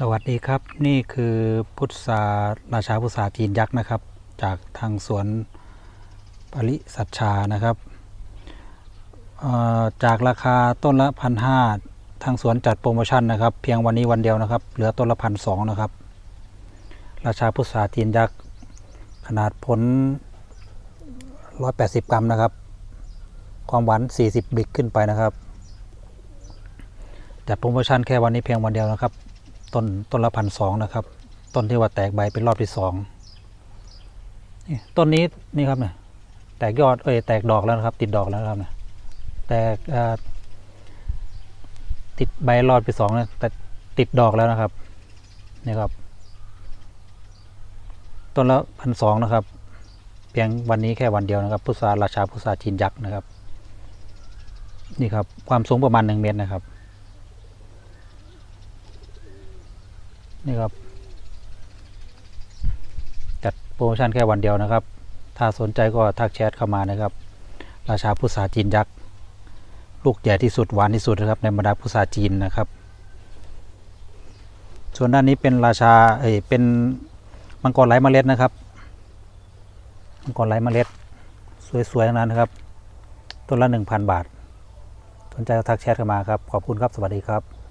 สวัสดีครับนี่คือพุทธาราชาพุทราจีนยักษ์นะครับ จากทางสวนปริสัชชานะครับจากราคาต้นละพันห้าทางสวนจัดโปรโมชั่นนะครับ เพียงวันนี้วันเดียวนะครับ เหลือต้นละพันสองนะครับ ราชาพุทราจีนยักษ์ขนาดผล 180 กรัมนะครับ ความหวาน 40 บิกขึ้นไปนะครับ จัดโปรโมชั่นแค่วันนี้เพียงวันเดียวนะครับ ต้นต้นละพันสองนะครับ ต้นที่ว่าแตกใบเป็นรอบที่สองนี่ต้นนี้นี่ครับเนี่ยแตกยอดเอ้ยแตกดอกแล้วนะครับ ติดดอกแล้วครับเนี่ยแตกติดใบรอบที่สองนะแต่ติดดอกแล้วนะครับนี่ครับ ต้นละพันสองนะครับ เพียงวันนี้แค่วันเดียวนะครับพุทราราชาพุทราจีนยักษ์นะครับ นี่ครับความสูงประมาณหนึ่งเมตรนะครับ นี่ครับ จัดโปรโมชั่นแค่วันเดียวนะครับ ถ้าสนใจก็ทักแชทเข้ามานะครับ ราชาพุทราจีนยักษ์ ลูกใหญ่ที่สุดหวานที่สุดนะครับในบรรดาพุทราจีนนะครับ ส่วนด้านนี้เป็นราชาเอ้ยเป็นมังกรไร้เมล็ดนะครับ มังกรไร้เมล็ด สวยๆทั้งนั้นนะครับ ต้นละหนึ่งพันบาท สนใจก็ทักแชทเข้ามาครับ ขอบคุณครับ สวัสดีครับ